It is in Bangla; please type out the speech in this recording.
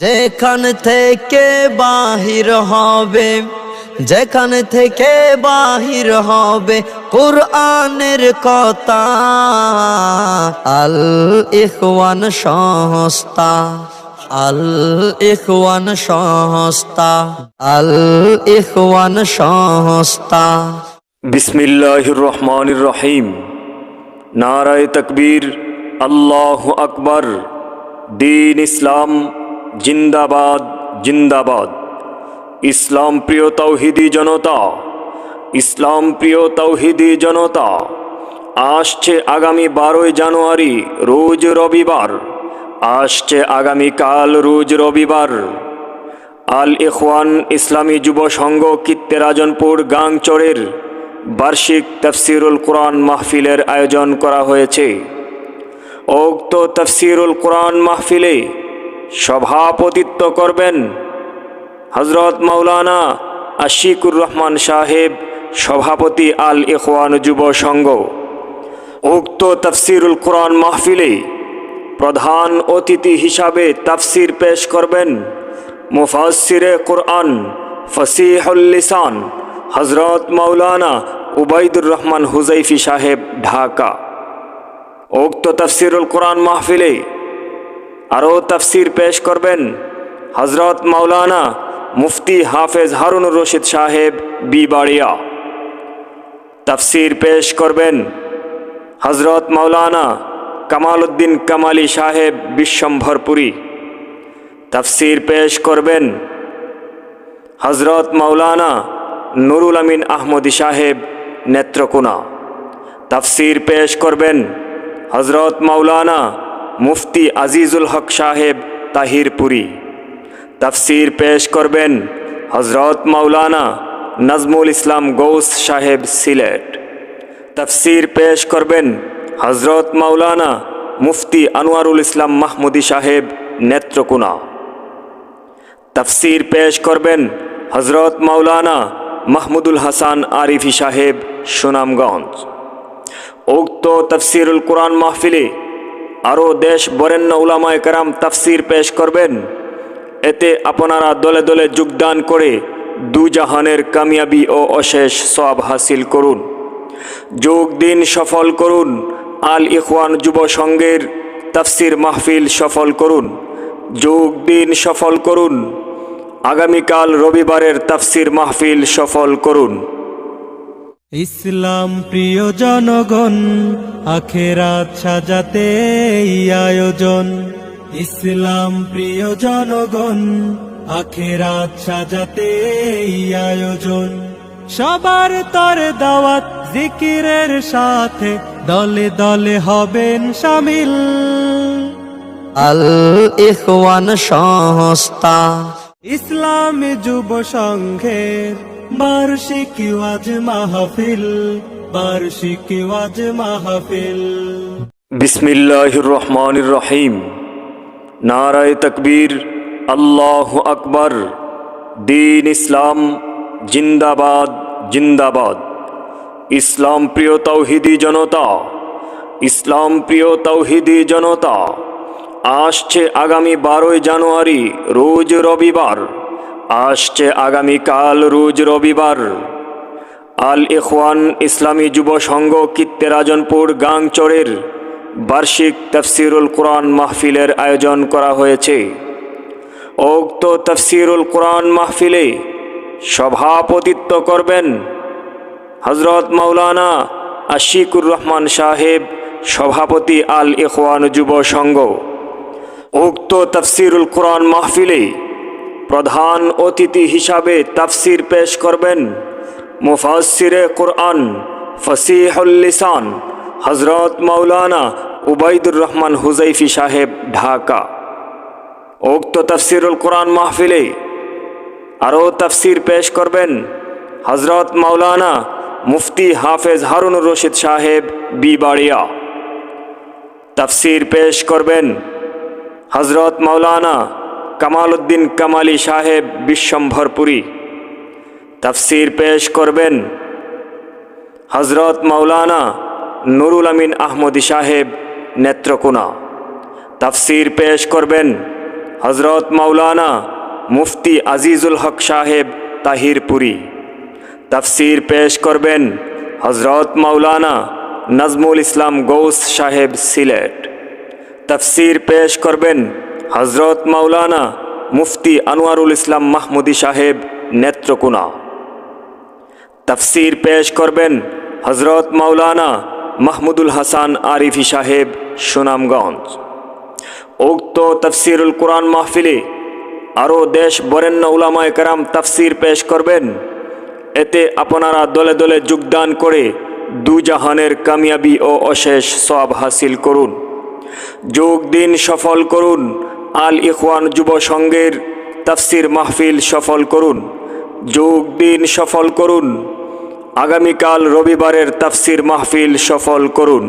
যেখান থেকে বাহির হবে, যেখান থেকে বাহির হবে কোরআনের কথা আল ইখওয়ান সংস্থা আল ইখওয়ান সংস্থা আল ইখওয়ান সংস্থা। বিসমিল্লাহির রহমানির রহিম। নারায় তকবীর, আল্লাহ আকবর। দিন ইসলাম জিন্দাবাদ জিন্দাবাদ। ইসলাম প্রিয় তৌহিদি জনতা, ইসলাম প্রিয় তৌহিদি জনতা, আসছে আগামী বারোই জানুয়ারি, রোজ রবিবার, আসছে আগামীকাল রোজ রবিবার। আল ইখওয়ান ইসলামী যুব সংঘ কিত্তেরাজনপুর, গাংচরের বার্ষিক তফসিরুল কোরআন মাহফিলের আয়োজন করা হয়েছে। উক্ত তফসিরুল কোরআন মাহফিলে সভাপতিত্ব করবেন হজরত মাওলানা আশিকুর রহমান সাহেব, সভাপতি আল ইখওয়ান যুব সংঘ। উক্ত তফসিরুল কোরআন মাহফিলে প্রধান অতিথি হিসাবে তাফসির পেশ করবেন মুফাসিরে কোরআন ফসিহুল লিসান হজরত মাওলানা উবাইদুর রহমান হুজাইফি সাহেব, ঢাকা। উক্ত তফসিরুল কোরআন মাহফিলে আরও তাফসির পেশ করবেন হজরত মাওলানা মুফতি হাফেজ হারুনুর রশিদ সাহেব বিবাড়িয়া। তাফসির পেশ করবেন হজরত মাওলানা কামাল উদ্দিন কামালি সাহেব বিশ্বম্ভরপুরী। তাফসির পেশ করবেন হজরত মাওলানা নুরুল আমিন আহমদি সাহেব নেত্রকোনা। তাফসির পেশ করবেন হজরত মাওলানা মুফতি আজিজুল হক সাহেব তাহিরপুরি। তফসির পেশ করবেন হজরত মাওলানা নজমুল ইসলাম গৌস সাহেব সিলেট। তফসির পেশ করবেন হজরত মাওলানা মুফতি আনোয়ারুল ইসলাম মাহমুদি সাহেব নেত্রকোনা। তফসির পেশ করবেন হজরত মাওলানা মাহমুদুল হাসান আরিফি সাহেব সুনামগঞ্জ। উক্ত তফসিরুল কোরআন মাহফিলে আরও দেশ বরেণ্য উলামায় কারাম তফসির পেশ করবেন। এতে আপনারা দলে দলে যোগদান করে দুজাহানের কামিয়াবি ও অশেষ সব হাসিল করুন। যোগ দিন সফল করুন। আল ইখওয়ান যুব সংঘের তাফসির মাহফিল সফল করুন। যোগ দিন সফল করুন। আগামীকাল রবিবারের তাফসির মাহফিল সফল করুন। ইসলাম প্রিয় জনগণ আখেরাত সাজাতে আয়োজন। ইসলাম প্রিয় জনগণ আখেরাত সাজাতে আয়োজন। সবার তর দাওয়াত জিকিরের সাথে দলে দলে হবেন সামিল। আল ইখওয়ান সংস্থা। ইসলামী যুব সংঘের বার্ষিক ওয়াজ মাহফিল, বার্ষিক ওয়াজ মাহফিল। বিসমিল্লাহির রহমানির রহিম। নারায় তকবীর, আল্লাহ আকবর। দিন ইসলাম, জিন্দাবাদ জিন্দাবাদ। ইসলাম প্রিয় তৌহিদি জনতা, ইসলাম প্রিয় তৌহিদি জনতা, আসছে আগামী বারোই জানুয়ারি, রোজ রবিবার। আসছে আগামীকাল রোজ রবিবার। আল ইখওয়ান ইসলামী যুব সংঘ কিত্তেরাজনপুর গাংচরের বার্ষিক তফসিরুল কোরআন মাহফিলের আয়োজন করা হয়েছে। উক্ত তফসিরুল কোরআন মাহফিলে সভাপতিত্ব করবেন হজরত মাওলানা আশিকুর রহমান সাহেব, সভাপতি আল ইখওয়ান যুব সংঘ। উক্ত তফসিরুল কোরআন মাহফিলে প্রধান অতিথি হিসাবে তাফসির পেশ করবেন মুফাসিরে কোরআন, ফসিহুল লিসান হজরত মাওলানা উবাইদুর রহমান হুজাইফি সাহেব, ঢাকা। উক্ত তফসিরুল কোরআন মাহফিলে আরও তফসির পেশ করবেন হজরত মাওলানা মুফতি হাফেজ হারুনুর রশিদ সাহেব, বিবাড়িয়া। তফসির পেশ করবেন হজরত মাওলানা কামাল উদ্দিন কামালি সাহেব বিশ্বম্ভরপুরী। তফসির পেশ করবেন হজরত মাওলানা নুরুল আমিন আহমদি সাহেব নেত্রকোনা। তফসির পেশ করবেন হজরত মাওলানা মুফতি আজিজুল হক সাহেব তাহিরপুরি। তফসির পেশ করবেন হজরত মাওলানা নজমুল ইসলাম গৌস সাহেব সিলেট। তফসির পেশ করবেন হজরত মাওলানা মুফতি আনোয়ারুল ইসলাম মাহমুদি সাহেব নেত্রকোনা। তফসির পেশ করবেন হজরত মাওলানা মাহমুদুল হাসান আরিফি সাহেব, সুনামগঞ্জ। উক্ত তফসিরুল কোরআন মাহফিলে আরও দেশ বরেণ্য উলামায় কারাম তফসির পেশ করবেন। এতে আপনারা দলে দলে যোগদান করে দুজাহানের কামিয়াবি ও অশেষ সব হাসিল করুন। যোগ দিন সফল করুন। আল ইখওয়ান যুব সংঘের তাফসির মাহফিল সফল করুন, যোগ দিন সফল করুন, আগামীকাল রবিবারের তাফসির মাহফিল সফল করুন।